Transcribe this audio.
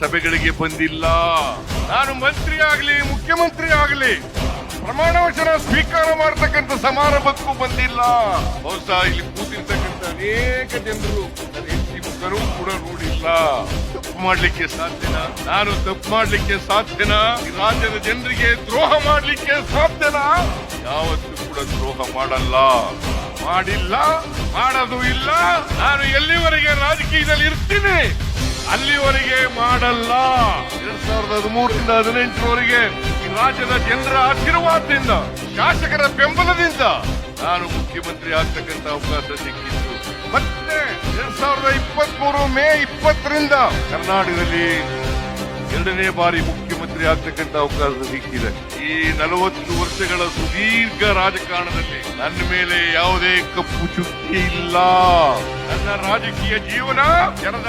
ಸಭೆಗಳಿಗೆ ಬಂದಿಲ್ಲ. ನಾನು ಮಂತ್ರಿ ಆಗಲಿ, ಮುಖ್ಯಮಂತ್ರಿ ಆಗಲಿ ಪ್ರಮಾಣ ವಚನ ಸ್ವೀಕಾರ ಮಾಡ್ತಕ್ಕಂಥ ಸಮಾರಂಭಕ್ಕೂ ಬಂದಿಲ್ಲ. ಬಹುಶಃ ಇಲ್ಲಿ ಕೂತಿರ್ತಕ್ಕಂಥ ಅನೇಕ ಜನರು ಹೆಂಡತಿ ಕೂಡ ನೋಡಿಲ್ಲ. ತಪ್ಪು ಮಾಡ್ಲಿಕ್ಕೆ ಸಾಧ್ಯನಾ? ನಾನು ತಪ್ಪು ಮಾಡ್ಲಿಕ್ಕೆ ಸಾಧ್ಯನಾ? ರಾಜ್ಯದ ಜನರಿಗೆ ದ್ರೋಹ ಮಾಡ್ಲಿಕ್ಕೆ ಸಾಧ್ಯನಾ? ಯಾವತ್ತೂ ಕೂಡ ದ್ರೋಹ ಮಾಡಲ್ಲ. ಮಾಡಿಲ್ಲ, ಮಾಡೋದು ಇಲ್ಲ. ನಾನು ಎಲ್ಲಿವರೆಗೆ ರಾಜಕೀಯದಲ್ಲಿ ಇರ್ತೀನಿ? ಅಲ್ಲಿವರೆಗೆ ಮಾಡಲ್ಲ. ಎರಡ್ ಸಾವಿರದ ಹದಿಮೂರರಿಂದ ಹದಿನೆಂಟರವರೆಗೆ ಈ ರಾಜ್ಯದ ಜನರ ಆಶೀರ್ವಾದದಿಂದ, ಶಾಸಕರ ಬೆಂಬಲದಿಂದ ನಾನು ಮುಖ್ಯಮಂತ್ರಿ ಆಗ್ತಕ್ಕಂಥ ಅವಕಾಶ ಸಿಕ್ಕಿತ್ತು ಮತ್ತೆ ಎರಡ್ ಸಾವಿರದ ಇಪ್ಪತ್ತ್ ಮೂರು ಮೇ ಇಪ್ಪತ್ತರಿಂದ ಕರ್ನಾಟಕದಲ್ಲಿ ಎರಡನೇ ಬಾರಿ ಮುಖ್ಯಮಂತ್ರಿ ಆಗ್ತಕ್ಕಂಥ ಅವಕಾಶ ಸಿಕ್ಕಿದೆ. ಈ ನಲವತ್ತು ವರ್ಷಗಳ ಸುದೀರ್ಘ ರಾಜಕಾರಣದಲ್ಲಿ ನನ್ನ ಮೇಲೆ ಯಾವುದೇ ಕಪ್ಪು ಚುಕ್ಕಿ ಇಲ್ಲ. ನನ್ನ ರಾಜಕೀಯ ಜೀವನ ಜನದ